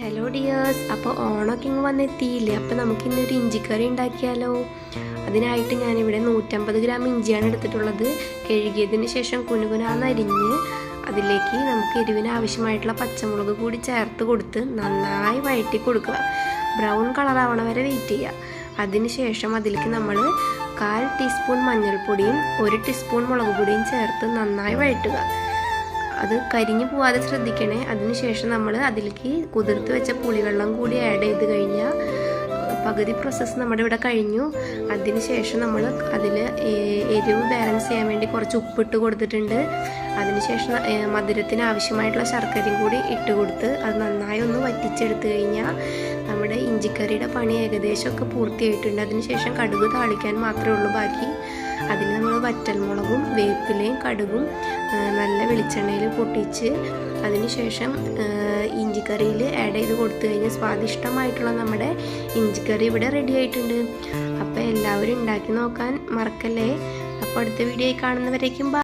Hello dears അപ്പോൾ ഓണമൊക്കെ ഇങ്ങ് വന്നെത്തിയില്ലേ? അപ്പോൾ നമുക്ക് ഇഞ്ചി ഇഞ്ചിക്കറി ഉണ്ടാക്കിയാലോ? അതിനായിട്ട് ഞാനിവിടെ നൂറ്റമ്പത് ഗ്രാം ഇഞ്ചിയാണ് എടുത്തിട്ടുള്ളത്. കഴുകിയതിന് ശേഷം കുനുകുനാന്നരിഞ്ഞ് അതിലേക്ക് നമുക്ക് എരിവിന് ആവശ്യമായിട്ടുള്ള പച്ചമുളക് കൂടി ചേർത്ത് കൊടുത്ത് നന്നായി വഴറ്റി കൊടുക്കുക. ബ്രൗൺ കളർ ആവണ വരെ വെയിറ്റ് ചെയ്യുക. അതിന് ശേഷം അതിലേക്ക് നമ്മൾ കാൽ ടീസ്പൂൺ മഞ്ഞൾപ്പൊടിയും ഒരു ടീസ്പൂൺ മുളക് പൊടിയും ചേർത്ത് നന്നായി വഴറ്റുക. അത് കരിഞ്ഞു പോവാതെ ശ്രദ്ധിക്കണേ. അതിനുശേഷം നമ്മൾ അതിലേക്ക് കുതിർത്ത് വെച്ച പുളിവെള്ളം കൂടി ആഡ് ചെയ്ത് കഴിഞ്ഞാൽ പകുതി പ്രോസസ്സ് നമ്മുടെ ഇവിടെ കഴിഞ്ഞു. അതിനുശേഷം നമ്മൾ അതിൽ എരിവ് ബാലൻസ് ചെയ്യാൻ വേണ്ടി കുറച്ച് ഉപ്പിട്ട് കൊടുത്തിട്ടുണ്ട്. അതിനുശേഷം മധുരത്തിന് ആവശ്യമായിട്ടുള്ള ശർക്കരയും കൂടി ഇട്ട് കൊടുത്ത് അത് നന്നായി ഒന്ന് വറ്റിച്ചെടുത്ത് കഴിഞ്ഞാൽ നമ്മുടെ ഇഞ്ചിക്കറിയുടെ പണി ഏകദേശമൊക്കെ പൂർത്തിയായിട്ടുണ്ട്. അതിനുശേഷം കടുക് താളിക്കാൻ മാത്രമേ ഉള്ളൂ ബാക്കി. അതിന് നമ്മൾ വറ്റൽമുളകും വേപ്പിലയും കടുകും നല്ല വെളിച്ചെണ്ണയിൽ പൊട്ടിച്ച് അതിനുശേഷം ഇഞ്ചിക്കറിയിൽ ആഡ് ചെയ്ത് കൊടുത്തു കഴിഞ്ഞാൽ സ്വാദിഷ്ടമായിട്ടുള്ള നമ്മുടെ ഇഞ്ചിക്കറി ഇവിടെ റെഡി ആയിട്ടുണ്ട്. അപ്പോൾ എല്ലാവരും ഉണ്ടാക്കി നോക്കാൻ മറക്കല്ലേ? അപ്പോൾ അടുത്ത വീഡിയോയിൽ കാണുന്നവരേക്കും.